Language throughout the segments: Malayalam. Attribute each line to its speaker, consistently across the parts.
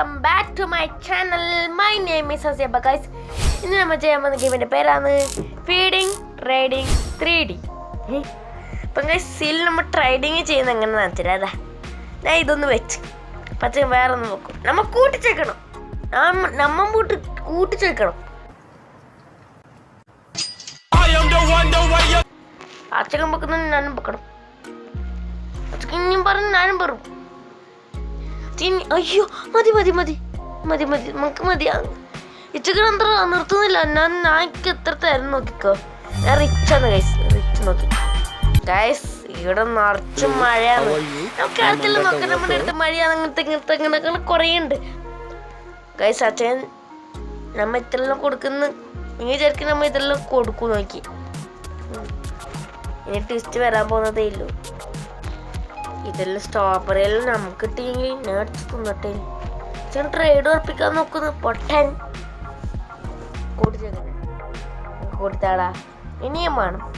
Speaker 1: Welcome back to my channel my name is Asiyaba guys ഇന്ന് നമ്മൾ ചെയ്യാൻ പോകുന്ന ഗെയിമിന്റെ പേരാണ് ഫീഡിങ് ട്രേഡിങ് ത്രീ ഡി അപ്പം ഗൈസ് സീൽ നമ്മൾ ട്രേഡിങ് ചെയ്യുന്ന എങ്ങനെയാണെന്ന് വെച്ചാൽ അതാ. ഞാൻ ഇതൊന്ന് വെച്ച്. പക്ഷേ വേറെ ഒന്ന് നോക്കും. നമ്മൾ കൂട്ടിച്ചേക്കണം. നമ്മ നമ്മ കൂട്ടി കൂട്ടിച്ചേക്കണം. അച്ഛനും വെക്കുന്ന ഞാനും വെക്കണം. അച്ഛനും പറഞ്ഞ് ഞാനും പറയും ഇനി- അയ്യോ മതി മതി മതി. മതി മതി. നമുക്ക് മതി ഇച്ചക്കൻ അത്ര നിർത്തുന്നില്ല. ഞാൻ ഞാനിക്ക് എത്ര തരം നോക്കിക്കോ. ഞാൻ റിച്ച് ആണ് ഗൈസ് റിച്ച് നോക്കി. ഗൈസ് ഇവിടെ നിറച്ച് മഴയാണ്. നമുക്ക് അടുത്തില്ല നോക്കാം നമ്മുടെ അടുത്ത് മഴയാണ്. അങ്ങനത്തെ ഇങ്ങനത്തെ ഇങ്ങനെ കുറേ ഉണ്ട് ഗൈസ് അച്ഛൻ നമ്മ ഇത്രയെല്ലാം കൊടുക്കുന്ന. നിങ്ങൾ വിചാരിക്കും നമ്മ ഇതെല്ലാം കൊടുക്കും നോക്കി. ഇനി ട്വിസ്റ്റ് വരാൻ പോകുന്നതേ ഇല്ലൂ. ഇതെല്ലാം സ്ട്രോബെറി എല്ലാം നമുക്ക് കിട്ടിയെങ്കിൽ നേടിച്ച് തിന്നട്ടെ. ചേട്ടൻ ട്രേഡ് ഉറപ്പിക്കാൻ നോക്കുന്നു പൊട്ടൻ. കൊടുത്താടാ. ഇനിയും വേണം.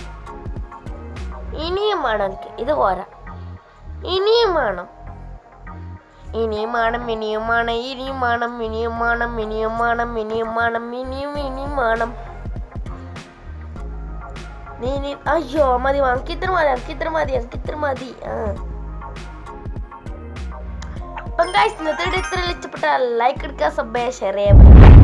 Speaker 1: ഇനിയും വേണം എനിക്ക്. ഇത് പോരാ. ഇനിയും വേണം. ഇനിയും വേണം ഇനിയും വേണം ഇനിയും വേണം ഇനിയും വേണം ഇനിയും വേണം ഇനിയും വേണം ഇനിയും ഇനിയും വേണം. നീ നീ അയ്യോ മതി എനിക്ക് ഇത്ര മതി എനിക്ക് ഇത്ര മതി എനിക്ക് ഇത്ര മതി. ആ. അപ്പം ഗൈസ് ഇന്നത്തെ വീഡിയോ ഇത്ര ഇഷ്ടപ്പെട്ട ലൈക്ക് എടുക്കുക സബ്സ്ക്രൈബ് ഷെയർ ചെയ്യാൻ